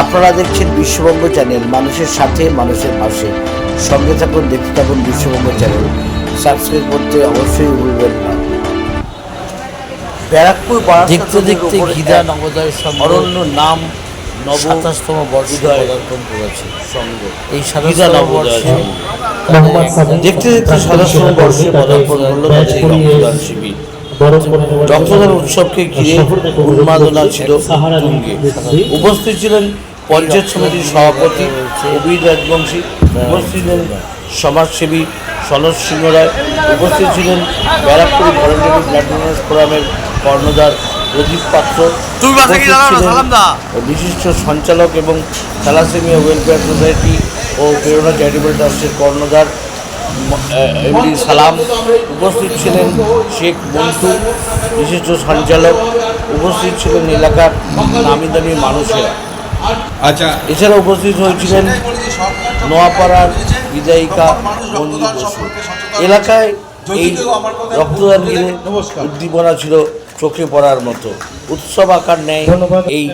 আপনারা দেখছেন বিশ্ববঙ্গ চ্যানেল মানুষের সাথে মানুষের পাশে। সঙ্গে থাকুন দেখতে থাকুন বিশ্ববঙ্গ চ্যানেল। সাবস্ক্রাইব করতে অবশ্যই ভুলবেন না। ব্যারাকপুর দেখতে দেখতে গীতা নবোদয়ের সঙ্গে অরণ্য নাম নব সাতাশতম বর্ষে পদার্পণ করেছে। এই সাতাশতম নবোদয় বর্ষে দেখতে দেখতে সাতাশতম বর্ষে পদার্পণ করল শিবির। রক্তদান উৎসবকে ঘিরে উন্মাদনা ছিল তুঙ্গে। উপস্থিত ছিলেন পঞ্চায়েত সমিতির সভাপতি কবির রাজবংশী উপস্থিত ছিলেন সমাজসেবী সনদ সিংহ রায় উপস্থিত ছিলেন ব্যারাকপুর ভলেন্টারি ব্লাড ডোনার্স ফোরামের কর্ণধার প্রদীপ পাত্র বিশিষ্ট সঞ্চালক এবং থ্যালাসেমিয়া ওয়েলফেয়ার সোসাইটি ও প্রেরণা চ্যারিটেবল ট্রাস্টের কর্ণধার এমডি সালাম উপস্থিত ছিলেন শেখ বন্ধু বিশিষ্ট সঞ্চালক উপস্থিত ছিলেন এলাকার নামি দামি মানুষেরা। আচ্ছা। এছাড়া উপস্থিত হয়েছিলেন নোয়াপাড়ার বিদায়িকা মঞ্জু বসু। এলাকায় এই রক্তদান ঘিরে উদ্দীপনা ছিল চোখে পড়ার মতো। উৎসব আকার নেয় এই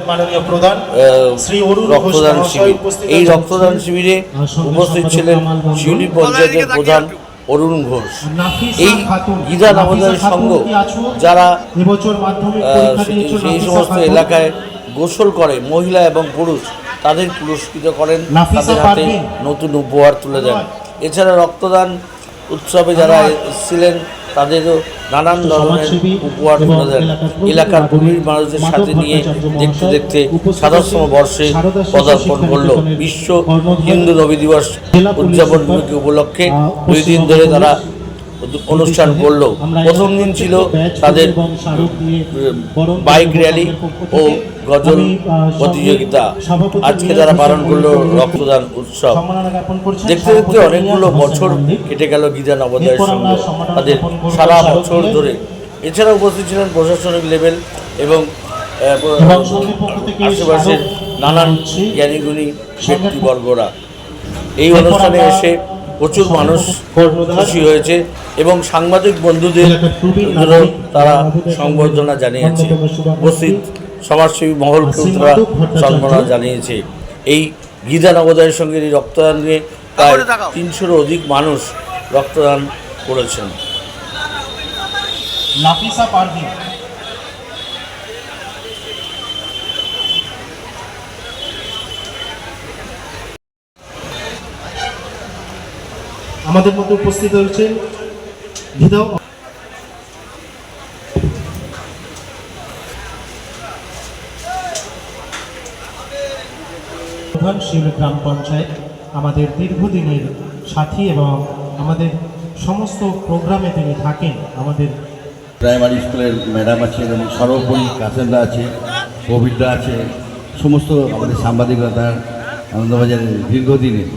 রক্তদান শিবির। এই রক্তদান শিবিরে উপস্থিত ছিলেন শিউলি পঞ্চায়েতের প্রধান অরুণ ঘোষ। এই। গীতা খাতুন। সংঘ যারা সেই সমস্ত এলাকায় গোসল করে মহিলা এবং পুরুষ তাদের পুরস্কৃত করেন তাদের হাতে নতুন উপহার তুলে দেন। এছাড়া রক্তদান উৎসবে যারা এসেছিলেন তাদেরও নানান ধরনের উপহার তুলে দেন এলাকার গভীর মানুষদের সাথে নিয়ে দেখতে দেখতে সাতাশতম বর্ষে পদার্পণ করল। বিশ্ব হিন্দু রবি দিবস উদযাপন উপলক্ষে দুই দিন ধরে তারা অনুষ্ঠান করল। প্রথম দিন ছিল তাদের বাইক র্যালি ও গজল প্রতিযোগিতা আজকে তারা পালন করল রক্তদান উৎসব। দেখতে দেখতে অনেকগুলো বছর কেটে গেল গীতা নবোদয়ের সঙ্গে। তাদের সারা বছর ধরে। এছাড়া উপস্থিত ছিলেন প্রশাসনিক লেভেল এবং আশেপাশের নানান। জ্ঞানীগুণী ব্যক্তিবর্গরা। এই অনুষ্ঠানে এসে প্রচুর মানুষ কর্ণধার খুশি হয়েছে এবং সাংবাদিক বন্ধুদের তারা সংবর্ধনা জানিয়েছে। উপস্থিত সমাজসেবী শ্রী তারা সম্মাননা জানিয়েছে। এই গীতা নবোদয়ের সঙ্গে এই রক্তদান নিয়ে প্রায় তিনশোর অধিক মানুষ রক্তদান করেছেন। নাফিসা পারভিন। আমাদের মধ্যে উপস্থিত হয়েছেন বিধাও প্রধান শিউলি গ্রাম পঞ্চায়েত আমাদের দীর্ঘদিনের সাথী এবং আমাদের সমস্ত প্রোগ্রামে তিনি থাকেন আমাদের প্রাইমারি স্কুলের ম্যাডাম আছে এবং সর্বোপরি কাসেমদা আছে কবিরদা আছে সমস্ত আমাদের সাংবাদিকতার আনন্দবাজারের দীর্ঘদিনের।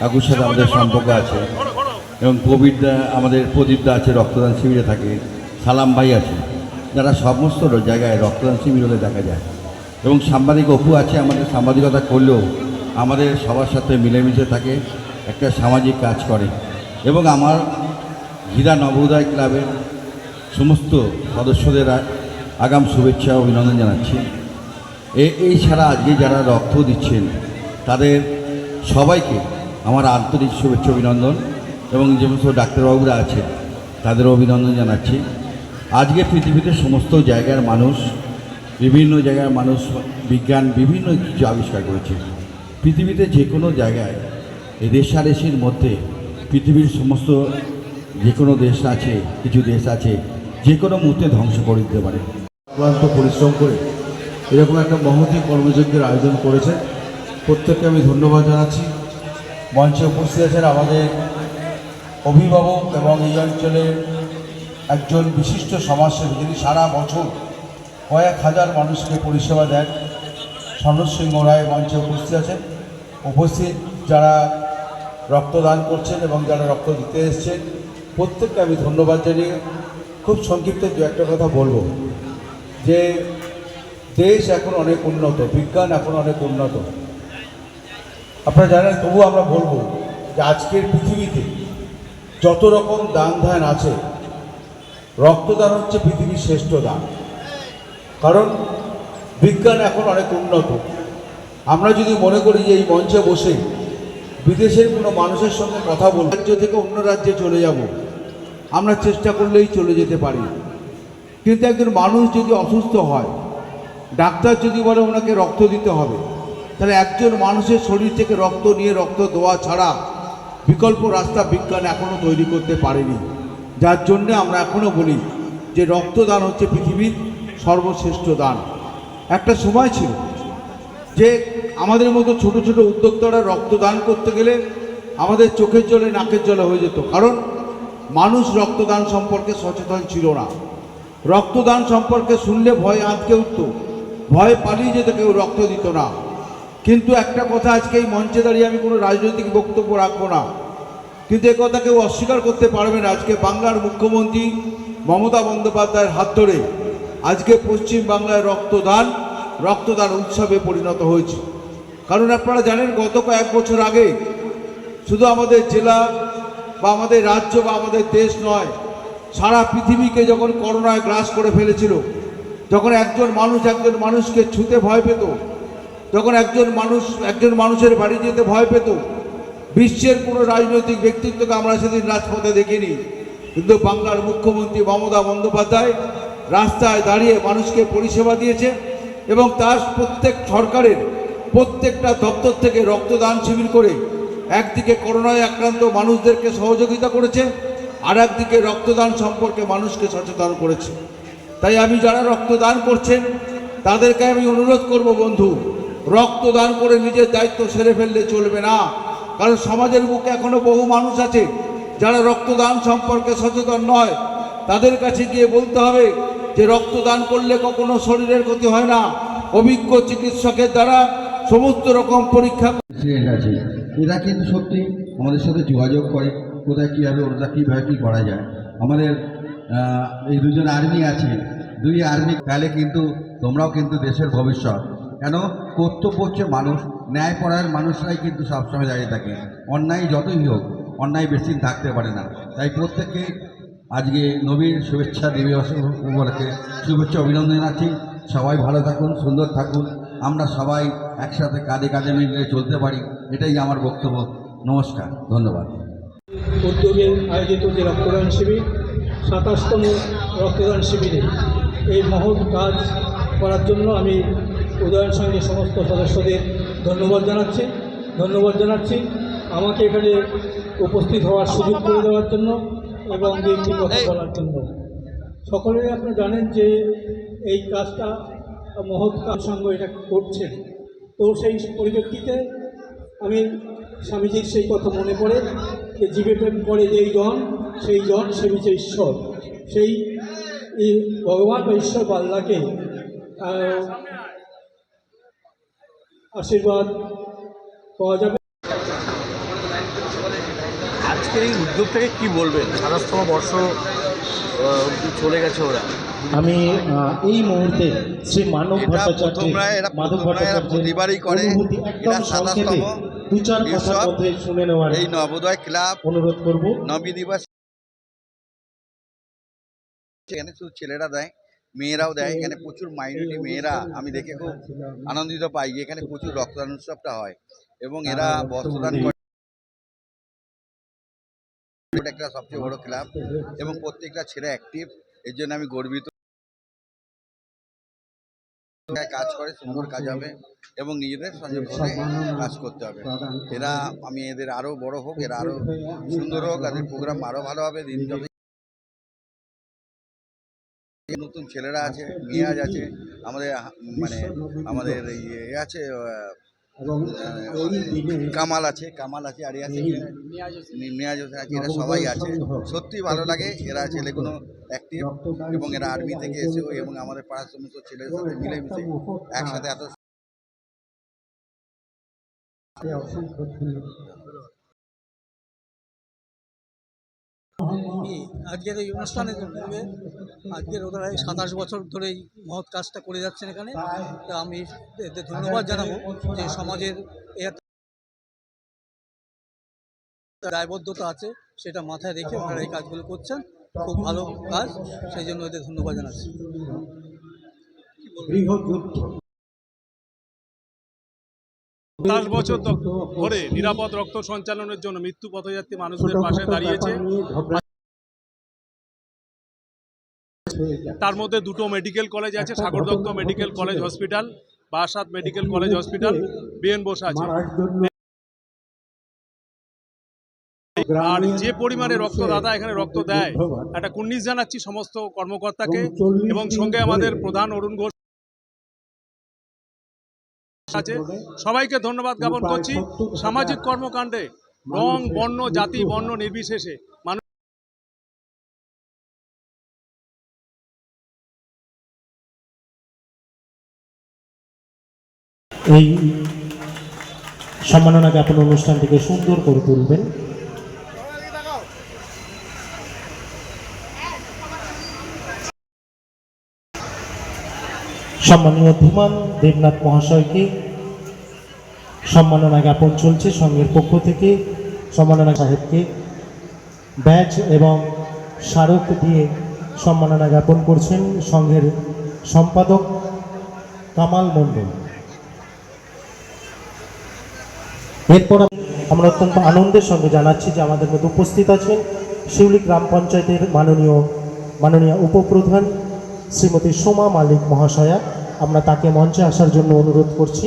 কাকুর সাথে আমাদের সম্পর্ক আছে। এবং কবিরদা আমাদের প্রদীপদা আছে, রক্তদান শিবিরে থাকে। সালাম ভাই আছে। যারা সমস্ত জায়গায় রক্তদান শিবির হলে দেখা যায়। এবং সাংবাদিক অপু আছে, আমাদের সাংবাদিকতা করলেও আমাদের সবার সাথে মিলেমিশে থাকে, একটা সামাজিক কাজ করে। এবং আমার হীরা নবোদয় ক্লাবের সমস্ত সদস্যদের আগাম শুভেচ্ছা অভিনন্দন জানাচ্ছি। এই ছাড়া আজকে যারা রক্ত দিচ্ছেন, তাদের সবাইকে আমার আন্তরিক শুভেচ্ছা, অভিনন্দন। এবং যে সমস্ত ডাক্তারবাবুরা আছেন, তাদের অভিনন্দন জানাচ্ছি। আজকে পৃথিবীতে সমস্ত জায়গার মানুষ, বিভিন্ন জায়গার মানুষ, বিজ্ঞান বিভিন্ন কিছু আবিষ্কার করেছে। পৃথিবীতে যে কোনো জায়গায় রেশারেশির মধ্যে পৃথিবীর সমস্ত যে কোনো দেশ আছে, কিছু দেশ আছে যে কোনো মুহূর্তে ধ্বংস করে দিতে পারে। ক্লান্ত পরিশ্রম করে এরকম একটা মহতী কর্মযজ্ঞের আয়োজন করেছে। প্রত্যেককে আমি ধন্যবাদ জানাচ্ছি। মঞ্চে উপস্থিত আছেন আমাদের অভিভাবক এবং এই অঞ্চলের একজন বিশিষ্ট সমাজসেবী যিনি সারা বছর কয়েক হাজার মানুষকে পরিষেবা দেন। সনদ সিংহ রায় মঞ্চে উপস্থিত আছেন। উপস্থিত যারা রক্তদান করছেন এবং যারা রক্ত দিতে এসছেন, প্রত্যেককে আমি ধন্যবাদ জানিয়ে খুব সংক্ষিপ্ত দু একটা কথা বলব। যে দেশ এখন অনেক উন্নত, বিজ্ঞান এখন অনেক উন্নত। আপনারা জানেন তবু আমরা বলব যে আজকের পৃথিবীতে যত রকম দান ধ্যান আছে, রক্তদান হচ্ছে পৃথিবীর শ্রেষ্ঠ দান। কারণ বিজ্ঞান এখন অনেক উন্নত। আমরা যদি মনে করি যে এই মঞ্চে বসে বিদেশের কোনো মানুষের সঙ্গে কথা বলব রাজ্য থেকে অন্য রাজ্যে চলে যাব, আমরা চেষ্টা করলেই চলে যেতে পারি। কিন্তু একজন মানুষ যদি অসুস্থ হয়, ডাক্তার যদি বলে ওনাকে রক্ত দিতে হবে তাহলে একজন মানুষের শরীর থেকে রক্ত নিয়ে রক্ত দেওয়া ছাড়া বিকল্প রাস্তা বিজ্ঞান এখনও তৈরি করতে পারেনি। যার জন্যে আমরা এখনও বলি যে রক্তদান হচ্ছে পৃথিবীর সর্বশ্রেষ্ঠ দান। একটা সময় ছিল যে আমাদের মতো ছোট ছোট উদ্যোক্তারা রক্তদান করতে গেলে আমাদের চোখের জলে, নাকের জলে হয়ে যেত। কারণ মানুষ রক্তদান সম্পর্কে সচেতন ছিল না। রক্তদান সম্পর্কে শুনলে ভয় আঁতকে উঠত। ভয় পালিয়ে যেত, কেউ রক্ত দিত না। কিন্তু একটা কথা আজকে এই মঞ্চে দাঁড়িয়ে আমি কোনো রাজনৈতিক বক্তব্য রাখব না। কিন্তু এ কথা কেউ অস্বীকার করতে পারবে না। আজকে বাংলার মুখ্যমন্ত্রী মমতা বন্দ্যোপাধ্যায়ের হাত ধরে আজকে পশ্চিম বাংলায় রক্তদান রক্তদান উৎসবে পরিণত হয়েছে। কারণ আপনারা জানেন, গত কয়েক বছর আগে শুধু আমাদের জেলা বা আমাদের রাজ্য বা আমাদের দেশ নয়, সারা পৃথিবীকে যখন করোনায় গ্রাস করে ফেলেছিল, যখন একজন মানুষ একজন মানুষকে ছুতে ভয় পেত যখন একজন মানুষ, একজন মানুষের বাড়ি যেতে ভয় পেত, বিশ্বের কোনো রাজনৈতিক ব্যক্তিত্বকে আমরা সেদিন রাজপথে দেখিনি। কিন্তু বাংলার মুখ্যমন্ত্রী মমতা বন্দ্যোপাধ্যায় রাস্তায় দাঁড়িয়ে মানুষকে পরিষেবা দিয়েছে এবং তার প্রত্যেক সরকারের প্রত্যেকটা দপ্তর থেকে রক্তদান শিবির করে একদিকে করোনায় আক্রান্ত মানুষদেরকে সহযোগিতা করেছে আর একদিকে রক্তদান সম্পর্কে মানুষকে সচেতন করেছে। তাই আমি যারা রক্তদান করছেন, তাদেরকে আমি অনুরোধ করব বন্ধু রক্তদান করে নিজের দায়িত্ব সেরে ফেললে চলবে না। কারণ সমাজের বুকে এখনও বহু মানুষ আছে যারা রক্তদান সম্পর্কে সচেতন নয়। তাদের কাছে গিয়ে বলতে হবে যে রক্তদান করলে কখনো শরীরের ক্ষতি হয় না। অভিজ্ঞ চিকিৎসকের দ্বারা সমস্ত রকম পরীক্ষা আছে। এরা কিন্তু সত্যি আমাদের সাথে যোগাযোগ করে, কোথায় কীভাবে ওরা কীভাবে কী করা যায়। আমাদের এই দুজন আর্মি আছে। দুই আর্মি তাহলে কিন্তু তোমরাও কিন্তু দেশের ভবিষ্যৎ। কেন? কর্তব্য হচ্ছে মানুষ ন্যায়পরায়ণ মানুষরাই কিন্তু সবসময় দাঁড়িয়ে থাকে। অন্যায় যতই হোক, অন্যায় বেশি থাকতে পারে না। তাই প্রত্যেককে আজকে নবীন শুভেচ্ছা দিবস উপলক্ষে শুভেচ্ছা, অভিনন্দন জানাচ্ছি। সবাই ভালো থাকুন, সুন্দর থাকুন। আমরা সবাই একসাথে কাঁধে কাঁধে মিলে চলতে পারি। এটাই আমার বক্তব্য। নমস্কার, ধন্যবাদ। উদ্যোগে আয়োজিত যে রক্তদান শিবির, সাতাশতম রক্তদান শিবিরে এই মহৎ কাজ করার জন্য আমি উদয়ন সঙ্গে সমস্ত সদস্যদের ধন্যবাদ জানাচ্ছি। ধন্যবাদ জানাচ্ছি আমাকে এখানে উপস্থিত হওয়ার সুযোগ করে দেওয়ার জন্য এবং একটি কথা বলার জন্য। সকলেই আপনি জানেন যে এই কাজটা মহৎ কাজ সঙ্গে এটা করছেন। তো সেই পরিপ্রেক্ষিতে আমি স্বামীজির সেই কথা মনে পড়ে যে জীবে প্রেম করে যেই জন সেই জন সেবিছে ঈশ্বর। সেই ভগবান বা ঈশ্বর বাল্লাকে আহ, আশীর্বাদ পাওয়া যাবে। আজকের এই উদ্যোগটাকে কি বলবেন? সাতাশতম বর্ষ চলে গেছে ওরা। আমি এই মুহূর্তে শ্রী মানব এটা ভট্টাচার্য মাধব প্রথমরা ভট্টাচার্যের প্রতিবারই করে। একদম সংক্ষেপে দু চার কথার মধ্যে শুনে নেওয়ার এই নবোদয় ক্লাব অনুরোধ করব। নবী দিবস। এখানে শুধু ছেলেরা দেয় মেয়েরাও দেয় এখানে প্রচুর মাইনরিটি মেয়েরা আমি দেখে খুব আনন্দিত পাই যে এখানে প্রচুর রক্তদান উৎসবটা হয় এবং এরা বস্ত্রদান করে। একটা সবচেয়ে বড় ক্লাব এবং প্রত্যেকটা ছেলে অ্যাক্টিভ এর জন্য আমি গর্বিত। কাজ করে সুন্দর কাজ হবে এবং নিজেদের সংযোগ করে কাজ করতে হবে। এরা আমি এদের আরও বড় হোক এরা আরও সুন্দর হোক এদের প্রোগ্রাম আরও ভালো হবে দিন নতুন ছেলেরা আছে মিয়াজ আছে আমাদের মানে আমাদের ইয়ে আছে কামাল আছে কামাল আছে আর আছে। নি- হোসেন আছে এরা সবাই আছে। সত্যি ভালো লাগে এরা ছেলেগুলো অ্যাক্টিভ এবং এরা আর্মি থেকে এসেও এবং আমাদের পাড়ার সমস্ত ছেলেদের সাথে মিলেমিশে একসাথে এত আজকের এই অনুষ্ঠানের জন্য আজকের ওরা সাতাশ বছর ধরে এই মহৎ কাজটা করে যাচ্ছেন এখানে। তা আমি এদের ধন্যবাদ জানাব যে সমাজের দায়বদ্ধতা আছে, সেটা মাথায় রেখে ওনারা এই কাজগুলো করছেন। খুব ভালো কাজ, সেই জন্য এদের ধন্যবাদ জানাচ্ছি। সাতাশ বছর ধরে নিরাপদ রক্ত সঞ্চালনের জন্য মৃত্যু পথযাত্রী মানুষদের পাশে দাঁড়িয়েছে। তার মধ্যে দুটো মেডিকেল কলেজ আছে Sagar Dutta medical college hospital Barasat medical college hospital BN Bose আছে। আর যে পরিমাণে রক্তদাতা এখানে রক্ত দেয় একটা কুর্নিশ জানাচ্ছি সমস্ত কর্মকর্তাকে এবং সঙ্গে আমাদের প্রধান অরুণ ঘোষ আছে। সবাইকে ধন্যবাদ জ্ঞাপন করছি। সামাজিক কর্মকাণ্ডে রং বর্ণ জাতি বর্ণ নির্বিশেষে এই সম্মাননা জ্ঞাপন অনুষ্ঠানটিকে সুন্দর করে তুলবেন। সম্মানীয় ধীমান দেবনাথ মহাশয়কে সম্মাননা জ্ঞাপন চলছে সংঘের পক্ষ থেকে। সম্মাননা সাহেবকে ব্যাচ এবং স্মারক দিয়ে সম্মাননা জ্ঞাপন করছেন সংঘের সম্পাদক কামাল মণ্ডল। এরপর আমরা অত্যন্ত আনন্দের সঙ্গে জানাচ্ছি যে আমাদের মধ্যে উপস্থিত আছেন শিউলি গ্রাম পঞ্চায়েতের মাননীয় মাননীয় উপপ্রধান শ্রীমতী সোমা মালিক মহাশয়া। আমরা তাকে মঞ্চে আসার জন্য অনুরোধ করছি।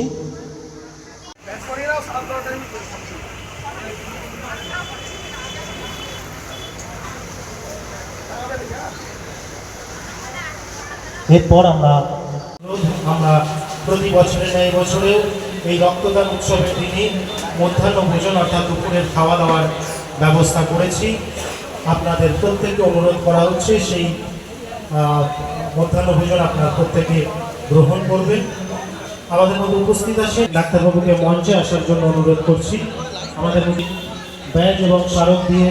এরপর আমরা আমরা প্রতি বছরের ন্যায় বছরেও এই রক্তদান উৎসবের দিনে মধ্যাহ্ন ভোজন অর্থাৎ দুপুরের খাওয়া দাওয়ার ব্যবস্থা করেছি। আপনাদের প্রত্যেককে অনুরোধ করা হচ্ছে সেই মধ্যাহ্ন ভোজন আপনারা প্রত্যেকে গ্রহণ করবেন। আমাদের মধ্যে উপস্থিত আছে ডাক্তারবাবুকে মঞ্চে আসার জন্য অনুরোধ করছি। আমাদের ব্যাজ এবং স্মারক দিয়ে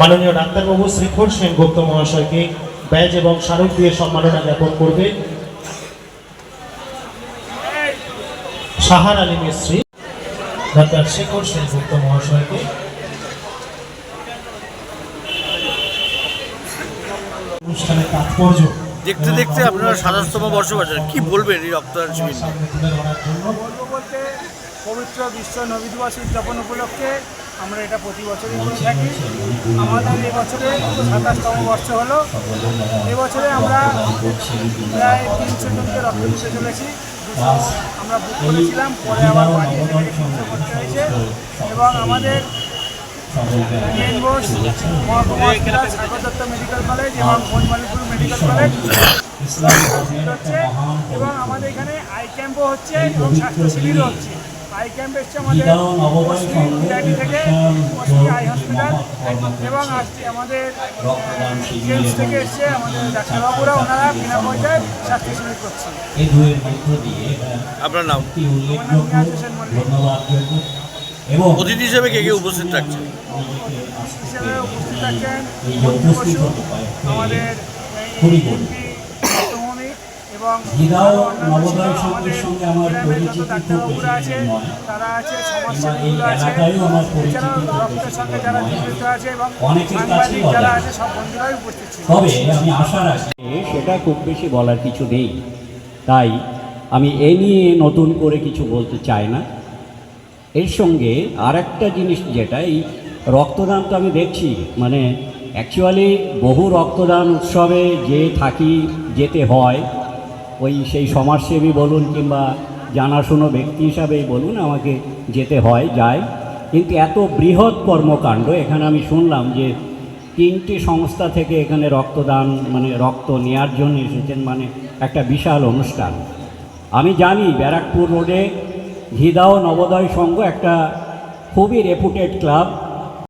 মাননীয় ডাক্তারবাবু শ্রীখর সেনগুপ্ত মহাশয়কে ব্যাজ এবং স্মারক দিয়ে সম্মাননা জ্ঞাপন করবে? সাহার আলী মিস্ত্রি ডাক্তার শেখর সেনগুপ্ত মহাশয়কে। অনুষ্ঠানের তাৎপর্য দেখতে দেখতে আপনারা সাতাশতম বর্ষবার্ষিকী কি বলবেন এই রক্তদান শিবির? বলতে পবিত্র বিশ্ব নবী দিবস উদযাপন উপলক্ষে আমরা এটা প্রতি বছরই করে থাকি। আমাদের এবছরে বছরে সাতাশতম বর্ষ হলো। এবছরে আমরা প্রায় তিনশো জনকে রক্ত দিতে চলেছি। আমরা বুক করেছিলাম, পরে আবার হয়েছে। এবং আমাদের দত্ত মেডিকেল কলেজ এবং মেডিকেল কলেজ হচ্ছে। এবং আমাদের এখানে আই ক্যাম্পও হচ্ছে এবং স্বাস্থ্য শিবিরও হচ্ছে। আই ক্যাম্প এসছে আমাদের থেকে আই হসপিটাল এবং আসছে আমাদের জেমস থেকে এসছে আমাদের ডাক্তারবাবুরা ওনারা বিনা পয়সায় স্বাস্থ্য শিবির করছে। আপনার নাম? এবং অতিথি হিসেবে কে কে উপস্থিত থাকছে? উপস্থিত থাকছেন আমাদের এবং হৃদয় আরও অন্যান্য নবোদয় ছিল সঙ্গে আমার গ্রামের যত পরিচিতি খুব ডাক্তারবাবুরা আছে তারা আছে সমাজসেবীগুলো আছে এলাকায়ও আমার পরিচিতি এছাড়াও রক্তের সঙ্গে যারা জড়িত আছে এবং সাংবাদিক যারা আছে সব বন্ধুরাই উপস্থিত ছিল। তবে আমি আশা রাখি সেটা খুব বেশি বলার কিছু নেই। তাই আমি এ নিয়ে নতুন করে কিছু বলতে চাই না। এর সঙ্গে আর একটা জিনিস যেটা এই রক্তদান তো আমি দেখছি মানে অ্যাকচুয়ালি বহু রক্তদান উৎসবে যে থাকি যেতে হয় ওই সেই সমাজসেবী বলুন কিংবা জানাশুনো ব্যক্তি হিসাবেই বলুন, আমাকে যেতে হয়, যায়। কিন্তু এত বৃহৎ কর্মকাণ্ড, এখানে আমি শুনলাম যে তিনটি সংস্থা থেকে এখানে রক্তদান মানে রক্ত নেয়ার জন্য এসেছেন মানে একটা বিশাল অনুষ্ঠান। আমি জানি ব্যারাকপুর রোডে ঘিদাও নবোদয় সংঘ একটা খুবই রেপুটেড ক্লাব